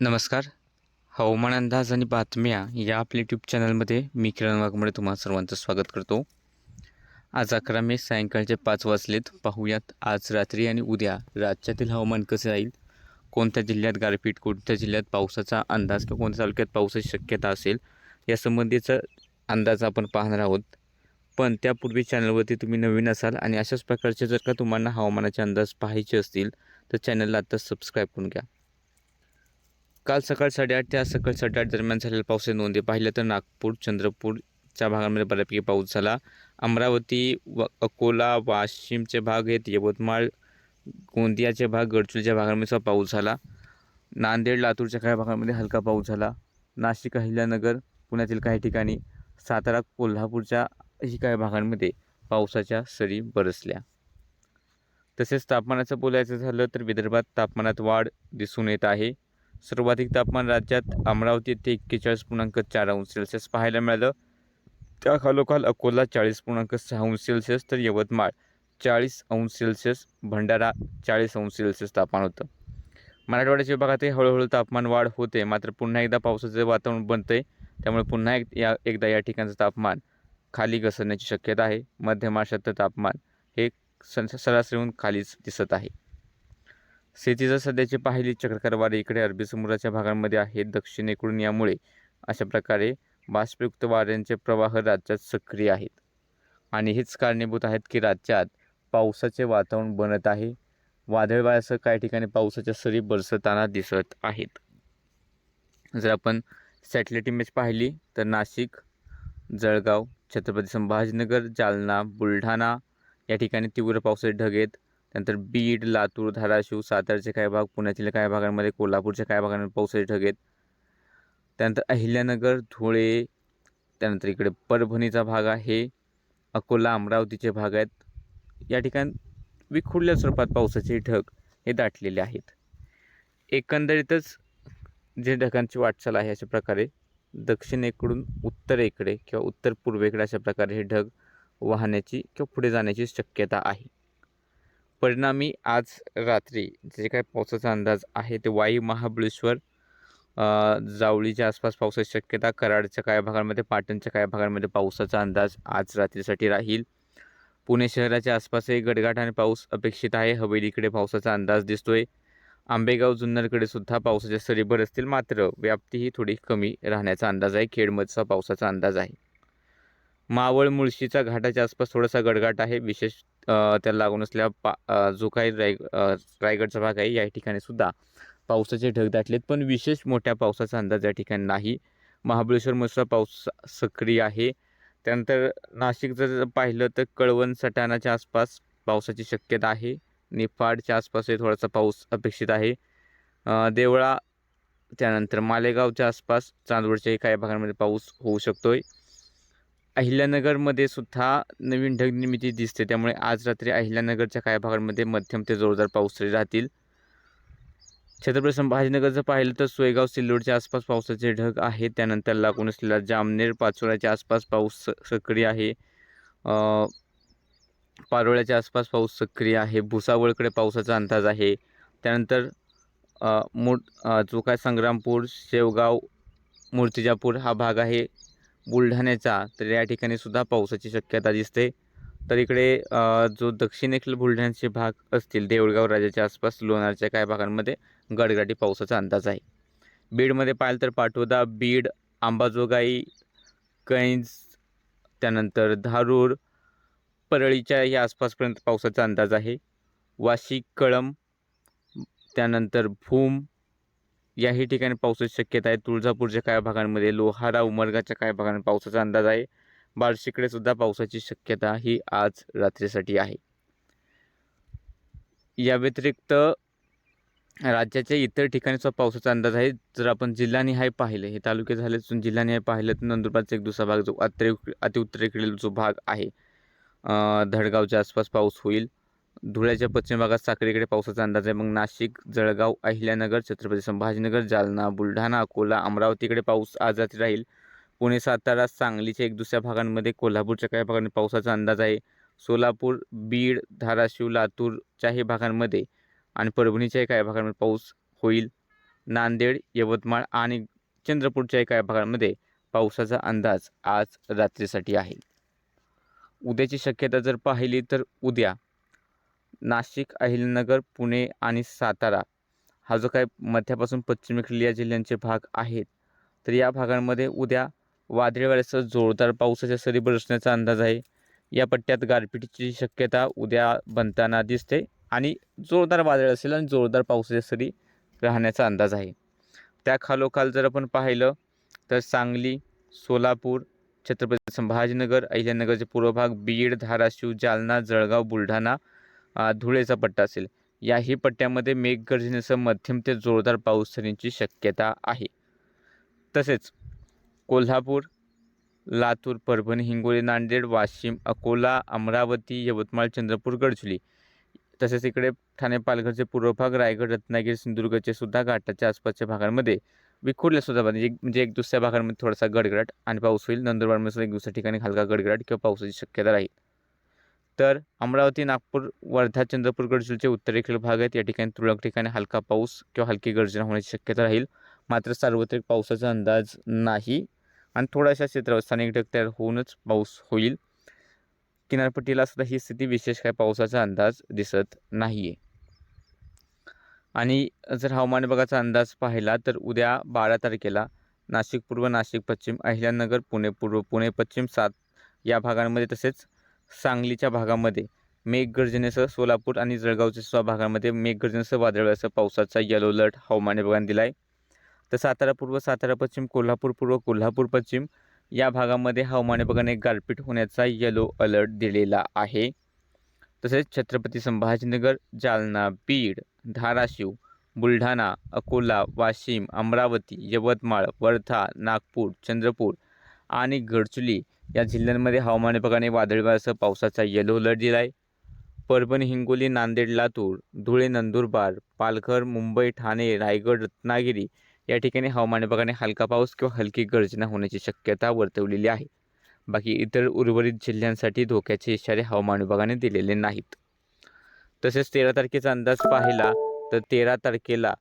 नमस्कार. हवामान अंदाज आणि बातम्या या आपल्या यूट्यूब चॅनलमध्ये मी किरण वाघमोडे तुम्हा सर्वांचं स्वागत करतो. आज अकरा मे सायंकाळचे पाच वाजलेत. पाहूयात आज रात्री आणि उद्या राज्यातील हवामान कसे राहील? कोणत्या जिल्ह्यात गारपीट कोणत्या जिल्ह्यात पावसाचा अंदाज किंवा कोणत्या तालुक्यात पावसाची शक्यता असेल या संबंधीचा अंदाज आपण पाहणार आहोत. पण त्यापूर्वी चॅनलवरती तुम्ही नवीन असाल आणि अशाच प्रकारचे जर का तुम्हाला हवामानाचे अंदाज पाहायचे असतील तर चॅनलला आत्ता सबस्क्राईब करून घ्या. काल सकाळ साडेआठ ते आज सकाळ साडेआठ दरम्यान झालेल्या पावसाची नोंदी पाहिल्या तर नागपूर चंद्रपूरच्या भागांमध्ये बऱ्यापैकी पाऊस झाला. अमरावती व अकोला वाशिमचे भाग आहेत. यवतमाळ गोंदियाचे भाग गडचिरोलीच्या भागांमध्ये सुद्धा पाऊस झाला. नांदेड लातूरच्या काही भागांमध्ये हलका पाऊस झाला. नाशिक अहिल्यानगर पुण्यातील काही ठिकाणी सातारा कोल्हापूरच्या ही काही भागांमध्ये पावसाच्या सरी बरसल्या. तसेच तापमानाचं बोलायचं झालं तर विदर्भात तापमानात वाढ दिसून येत आहे. सर्वाधिक तापमान राज्यात अमरावती येथे एक्केचाळीस पूर्णांक चार अंश सेल्सिअस पाहायला मिळालं. त्या खालोखाल अकोला चाळीस पूर्णांक सहा अंश सेल्सिअस तर यवतमाळ चाळीस अंश सेल्सिअस भंडारा चाळीस अंश सेल्सिअस तापमान होतं. मराठवाड्याच्या विभागातही हळूहळू तापमान वाढ होते मात्र पुन्हा एकदा पावसाचं वातावरण बनतं आहे त्यामुळे पुन्हा एक या एकदा या ठिकाणचं तापमान खाली घसरण्याची शक्यता आहे. मध्य महाराष्ट्रातलं तापमान हे स सरासरीहून खालीच दिसत आहे. शेतीचं सध्याची पाहिली चक्रकार वारे इकडे अरबी समुद्राच्या भागांमध्ये आहेत दक्षिणेकडून यामुळे अशा प्रकारे बाष्पयुक्त वाऱ्यांचे प्रवाह राज्यात सक्रिय आहेत. आणि हेच कारणीभूत आहेत की राज्यात पावसाचे वातावरण बनत आहे. वादळवाऱ्यासह काही ठिकाणी पावसाच्या सरी बरसताना दिसत आहेत. जर आपण सॅटेलाईट इमेज पाहिली तर नाशिक जळगाव छत्रपती संभाजीनगर जालना बुलढाणा या ठिकाणी तीव्र पावसाचे ढग आहेत. त्यानंतर बीड लातूर धाराशिव सातारचे काही भाग पुण्यातील काही भागांमध्ये कोल्हापूरच्या काही भागांमध्ये पावसाचे ढग आहेत. त्यानंतर अहिल्यानगर धुळे त्यानंतर इकडे परभणीचा भाग आहे. अकोला अमरावतीचे भाग आहेत. या ठिकाणी विखुरल्या स्वरूपात पावसाचे ढग हे दाटलेले आहेत. एकंदरीतच जे ढगांची वाटचाल आहे अशा प्रकारे दक्षिणेकडून उत्तरेकडे किंवा उत्तर पूर्वेकडे अशा प्रकारे हे ढग वाहण्याची किंवा पुढे जाण्याची शक्यता आहे. परिणामी आज रात्री जे काय पावसाचा अंदाज आहे ते वाई महाबळेश्वर जावळीच्या आसपास पावसाची शक्यता कराडच्या काही भागांमध्ये पाटणच्या काही भागांमध्ये पावसाचा अंदाज आज रात्रीसाठी राहील. पुणे शहराच्या आसपासही गडगाट आणि पाऊस अपेक्षित आहे. हवेलीकडे पावसाचा अंदाज दिसतोय. आंबेगाव जुन्नरकडे सुद्धा पावसाच्या सरी असतील. मात्र व्याप्तीही थोडी कमी राहण्याचा अंदाज आहे. खेडमधचा पावसाचा अंदाज आहे. मावळ मुळशीचा घाटाच्या आसपास थोडासा गडगाट आहे. विशेष त्याला लागून असल्या पा जो काही राय रायगडचा भाग आहे या ठिकाणी सुद्धा पावसाचे ढग दाटलेत. पण विशेष मोठ्या पावसाचा अंदाज या ठिकाणी नाही. महाबळेश्वरमध्ये पाऊस सक्रिय आहे. त्यानंतर नाशिक जर पाहिलं तर कळवण सटाणाच्या आसपास पावसाची शक्यता आहे. निफाडच्या आसपासही थोडासा पाऊस अपेक्षित आहे. देवळा त्यानंतर मालेगावच्या आसपास चांदवडच्याही काही भागांमध्ये पाऊस होऊ शकतो आहे अहिल्यानगरमध्ये सुद्धा नवीन ढग निर्मिती दिसते. त्यामुळे आज रात्री अहिल्यानगरच्या काही भागांमध्ये मध्यम ते जोरदार पाऊस राहतील. छत्रपती संभाजीनगरचं पाहिलं तर सोयगाव सिल्लोडच्या आसपास पावसाचे ढग आहेत. त्यानंतर लागून असलेला जामनेर पाचोऱ्याच्या आसपास पाऊस सक्रिय आहे. पारोळ्याच्या आसपास पाऊस सक्रिय आहे. भुसावळकडे पावसाचा अंदाज आहे. त्यानंतर मोठ जो काय संग्रामपूर शेवगाव मूर्तिजापूर हा भाग आहे. बुलढाण्याचा तर या ठिकाणी सुद्धा पावसाची शक्यता दिसते. तर इकडे जो दक्षिणेकडील बुलढाण्याचे भाग असतील देऊळगाव राजाच्या आसपास लोणारच्या काही भागांमध्ये गडगडाटी पावसाचा अंदाज आहे. बीडमध्ये पाहिलं तर पाटोदा बीड अंबाजोगाई कैंज त्यानंतर धारूर परळीच्या या आसपासपर्यंत पावसाचा अंदाज आहे. वाशिक कळम त्यानंतर भूम याही ठिकाणी पावसाची शक्यता आहे. तुळजापूरच्या काही भागांमध्ये लोहारा उमरगाच्या काही भागांमध्ये पावसाचा अंदाज आहे. बार्शीकडे सुद्धा पावसाची शक्यता ही आज रात्रीसाठी आहे. या व्यतिरिक्त राज्याच्या इतर ठिकाणी सुद्धा पावसाचा अंदाज आहे. जर आपण जिल्हानिहाय पाहिलं हे तालुके झाले जिल्हानिहाय पाहिलं तर नंदुरबारचा एक दुसरा भाग जो अति अतिउत्तरेकडील जो भाग आहे धडगावच्या आसपास पाऊस होईल. धुळ्याच्या पश्चिम भागात साक्रीकडे पावसाचा अंदाज आहे. मग नाशिक जळगाव अहिल्यानगर छत्रपती संभाजीनगर जालना बुलढाणा अकोला अमरावतीकडे पाऊस आज रात्री राहील. पुणे सातारा सांगलीच्या एक दुसऱ्या भागांमध्ये कोल्हापूरच्या काही भागांमध्ये पावसाचा अंदाज आहे. सोलापूर बीड धाराशिव लातूरच्याही भागांमध्ये आणि परभणीच्याही काही भागांमध्ये पाऊस होईल. नांदेड यवतमाळ आणि चंद्रपूरच्या काही भागांमध्ये पावसाचा अंदाज आज रात्रीसाठी आहे. उद्याची शक्यता जर पाहिली तर उद्या नाशिक अहिल्यानगर पुणे आणि सातारा हा जो काय मध्यापासून पश्चिमेकडील या जिल्ह्यांचे भाग आहेत तर या भागांमध्ये उद्या वादळी वाऱ्यासह जोरदार पावसाच्या सरी बरसण्याचा अंदाज आहे. या पट्ट्यात गारपिटीची शक्यता उद्या बनताना दिसते आणि जोरदार वादळ असेल आणि जोरदार पावसाच्या सरी राहण्याचा अंदाज आहे. त्या खालोखाल जर आपण पाहिलं तर सांगली सोलापूर छत्रपती संभाजीनगर अहिल्यानगरचे पूर्व भाग बीड धाराशिव जालना जळगाव बुलढाणा धुळेचा पट्टा असेल. याही पट्ट्यामध्ये मेघगर्जनेसह मध्यम ते जोरदार पाऊस सरींची शक्यता आहे. तसेच कोल्हापूर लातूर परभणी हिंगोली नांदेड वाशिम अकोला अमरावती यवतमाळ चंद्रपूर गडचुली तसेच इकडे ठाणे पालघरचे पूर्व भाग रायगड रत्नागिरी सिंधुदुर्गचे सुद्धा घाटाच्या आसपासच्या भागांमध्ये विखुरल्या सुद्धा म्हणजे एक म्हणजे एक दुसऱ्या भागांमध्ये थोडासा गडगडाट आणि पाऊस होईल. नंदुरबारमध्ये सुद्धा एक दुसऱ्या ठिकाणी हलका गडगडाट किंवा पावसाची शक्यता राहील. तर अमरावती नागपूर वर्धा चंद्रपूर गडचिरोलीचे उत्तरेकडील भाग आहेत या ठिकाणी तुरळक ठिकाणी हलका पाऊस किंवा हलकी गर्जना होण्याची शक्यता राहील. मात्र सार्वत्रिक पावसाचा अंदाज नाही आणि थोड्याशा क्षेत्रावर स्थानिक ढग तयार होऊनच पाऊस होईल. किनारपट्टीला सुद्धा ही स्थिती विशेष काय पावसाचा अंदाज दिसत नाही आहे आणि जर हवामान विभागाचा अंदाज पाहिला तर उद्या बारा तारखेला नाशिक पूर्व नाशिक पश्चिम अहिल्यानगर पुणे पूर्व पुणे पश्चिम सात या भागांमध्ये तसेच सांगलीच्या भागामध्ये मेघगर्जनेसह सोलापूर आणि जळगावच्या सुद्धा भागांमध्ये मेघगर्जनेसह वादळासह पावसाचा येलो अलर्ट हवामान विभागाने दिला आहे तर सातारा पूर्व सातारा पश्चिम कोल्हापूर पूर्व कोल्हापूर पश्चिम या भागामध्ये हवामान विभागाने गारपीट होण्याचा येलो अलर्ट दिलेला आहे. तसेच छत्रपती संभाजीनगर जालना बीड धाराशिव बुलढाणा अकोला वाशिम अमरावती यवतमाळ वर्धा नागपूर चंद्रपूर आणि गडचुली या जिल्ह्यांमध्ये हवामान विभागाने वादळी वाऱ्यासह पावसाचा येलो अलर्ट दिला आहे परभणी हिंगोली नांदेड लातूर धुळे नंदुरबार पालघर मुंबई ठाणे रायगड रत्नागिरी या ठिकाणी हवामान विभागाने हलका पाऊस किंवा हलकी गर्जना होण्याची शक्यता वर्तवलेली आहे. बाकी इतर उर्वरित जिल्ह्यांसाठी धोक्याचे इशारे हवामान विभागाने दिलेले नाहीत. तसेच तेरा तारखेचा अंदाज पाहिला तर तेरा तारखेला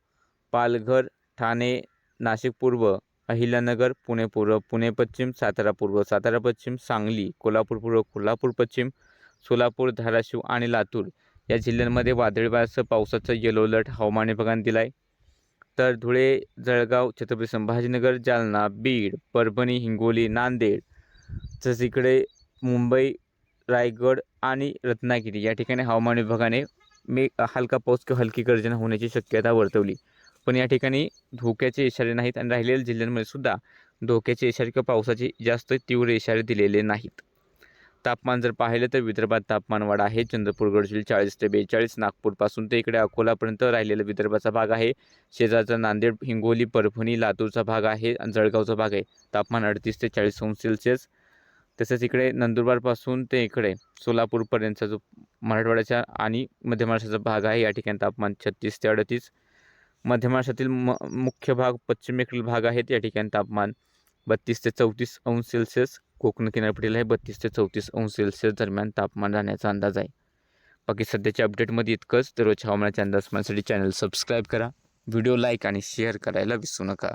पालघर ठाणे नाशिक पूर्व अहिल्यानगर पुणे पूर्व पुणे पश्चिम सातारा पूर्व सातारा पश्चिम सांगली कोल्हापूर पूर्व कोल्हापूर पश्चिम सोलापूर धाराशिव आणि लातूर. या जिल्ह्यांमध्ये वादळी वाऱ्यासह पावसाचा येलो अलर्ट हवामान विभागाने दिला आहे तर धुळे जळगाव छत्रपती संभाजीनगर जालना बीड परभणी हिंगोली नांदेड तसंच इकडे मुंबई रायगड आणि रत्नागिरी या ठिकाणी हवामान विभागाने मे हलका पाऊस किंवा हलकी गर्जना होण्याची शक्यता वर्तवली. पण या ठिकाणी धोक्याचे इशारे नाहीत आणि राहिलेल्या जिल्ह्यांमध्ये सुद्धा धोक्याचे इशारे किंवा पावसाचे जास्त तीव्र इशारे दिलेले नाहीत. तापमान जर पाहिलं तर विदर्भात तापमान वाढ आहे. चंद्रपूर गडचिरोली चाळीस ते बेचाळीस नागपूरपासून ते इकडे अकोलापर्यंत राहिलेला विदर्भाचा भाग आहे. शेजारचा नांदेड हिंगोली परभणी लातूरचा भाग आहे आणि जळगावचा भाग आहे. तापमान अडतीस ते चाळीस अंश सेल्सिअस. तसेच इकडे नंदुरबारपासून ते इकडे सोलापूरपर्यंतचा जो मराठवाड्याचा आणि मध्य महाराष्ट्राचा भाग आहे या ठिकाणी तापमान छत्तीस ते अडतीस. मध्य महाराष्ट्रातील म मुख्य भाग पश्चिमेकडील भाग आहेत. या ठिकाणी तापमान बत्तीस ते चौतीस अंश सेल्सिअस कोकण किनारपट्टीला हे बत्तीस ते चौतीस अंश सेल्सिअस दरम्यान तापमान राहण्याचा अंदाज आहे. बाकी सध्याच्या अपडेटमध्ये इतकंच. दररोज हवामानाच्या अंदाज पाहण्यासाठी चॅनल सबस्क्राईब करा. व्हिडिओ लाईक आणि शेअर करायला विसरू नका.